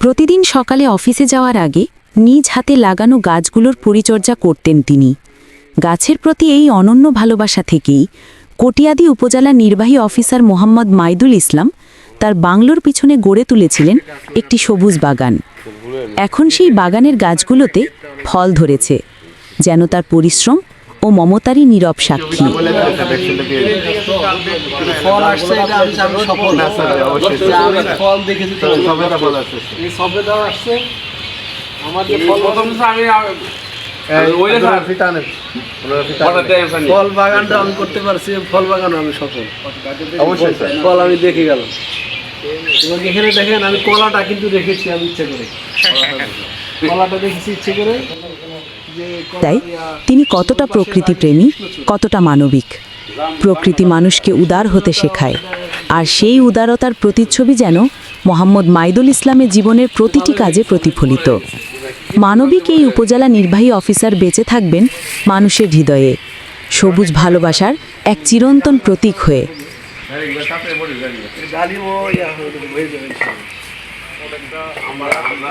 প্রতিদিন সকালে অফিসে যাওয়ার আগে নিজ হাতে লাগানো গাছগুলোর পরিচর্যা করতেন তিনি। গাছের প্রতি এই অনন্য ভালোবাসা থেকেই কটিয়াদি উপজেলা নির্বাহী অফিসার মোহাম্মদ মাইদুল ইসলাম তার বাংলোর পিছনে গড়ে তুলেছিলেন একটি সবুজ বাগান। এখন সেই বাগানের গাছগুলোতে ফল ধরেছে, যেন তার পরিশ্রম ও মমতারই নীরব সাক্ষী। ফল বাগানটা আমি করতে পারছি ফল বাগান আমি সফল। অবশ্যই ফল আমি দেখে গেলাম। এবং এখানে দেখেন আমি কলাটা কিন্তু রেখেছি আমি ইচ্ছে করে। কলাটা দেখেছি ইচ্ছে করে। তাই তিনি কতটা প্রকৃতিপ্রেমী কতটা মানবিক। প্রকৃতি মানুষকে উদার হতে শেখায়, আর সেই উদারতার প্রতিচ্ছবি যেন মোহাম্মদ মাইদুল ইসলামের জীবনের প্রতিটি কাজে প্রতিফলিত। মানবিক এই উপজেলা নির্বাহী অফিসার বেঁচে থাকবেন মানুষের হৃদয়ে, সবুজ ভালোবাসার এক চিরন্তন প্রতীক হয়ে। আমরা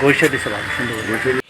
গইসা দিছে ভালো সুন্দর